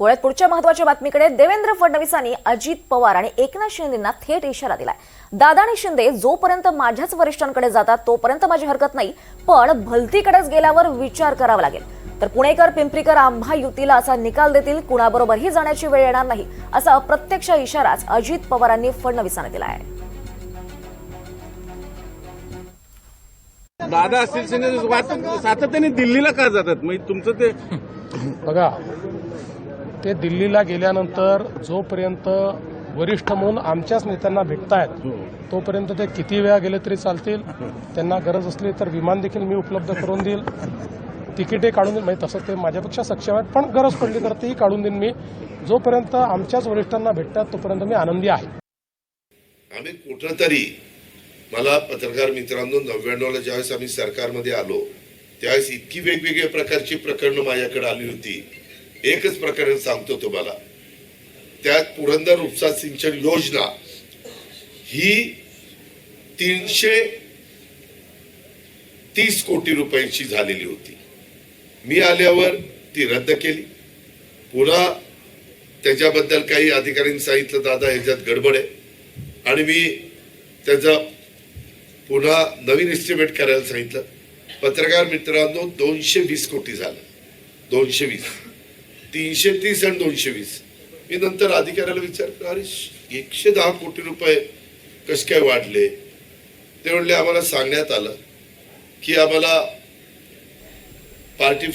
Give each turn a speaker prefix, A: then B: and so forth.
A: पुण्यात पुढच्या महत्त्वाच्या बातमीकडे देवेंद्र फडणवीसांनी अजित पवार आणि एकनाथ शिंदेंना थेट इशारा दिलाय. दादा आणि शिंदे जोपर्यंत माझ्याच वरिष्ठांकडे जातात तोपर्यंत माझी हरकत नाही पण भलतीकडेच गेल्यावर विचार करावा लागेल. तर पुणेकर पिंपरीकर आम्हा युतीला असा निकाल देतील कुणाबरोबरही जाण्याची वेळ येणार नाही असा अप्रत्यक्ष इशाराच अजित पवारांनी फडणवीसांना दिला आहे
B: दादा असतील सातत्याने दिल्लीला का जातात? म्हणजे तुमचं ते
C: बघा ते दिल्लीला गेल्यानंतर जोपर्यंत वरिष्ठ म्हणून आमच्याच नेत्यांना भेटतायत तोपर्यंत ते किती वेळा गेले तरी चालतील त्यांना गरज असली तर विमान देखील मी उपलब्ध करून देईल. तिकीटे काढून देईल म्हणजे तसं ते माझ्यापेक्षा सक्षम आहेत पण गरज पडली तर तेही काढून देईन मी. जोपर्यंत आमच्याच वरिष्ठांना भेटतात तोपर्यंत मी आनंदी आहे.
D: आम्ही कुठं तरी मला पत्रकार मित्रांनो नव्याण्णवला ज्यावेळेस आम्ही सरकारमध्ये आलो त्यावेळेस इतकी वेगवेगळ्या प्रकारची प्रकरणं माझ्याकडे आली होती. एकच प्रकरण सांगतो तुम्हाला. त्यात पुरंदर उपसा सिंचन योजना ही तीनशे तीस कोटी रुपयांची झालेली होती. मी आल्यावर ती रद्द केली. पुन्हा त्याच्याबद्दल काही अधिकाऱ्यांनी सांगितलं दादा ह्याच्यात गडबड आहे. आणि मी त्याचा पुन्हा नवीन एस्टिमेट करायला सांगितलं. पत्रकार मित्रांनो दोनशे वीस कोटी झालं. दोनशे वीस. तीनशे तीस आणि दोनशे वीस. मी नंतर अधिकाऱ्याला विचारलं अरे एकशे दहा कोटी रुपये कसे काय वाढले? ते म्हणले आम्हाला सांगण्यात आलं की आम्हाला पार्टी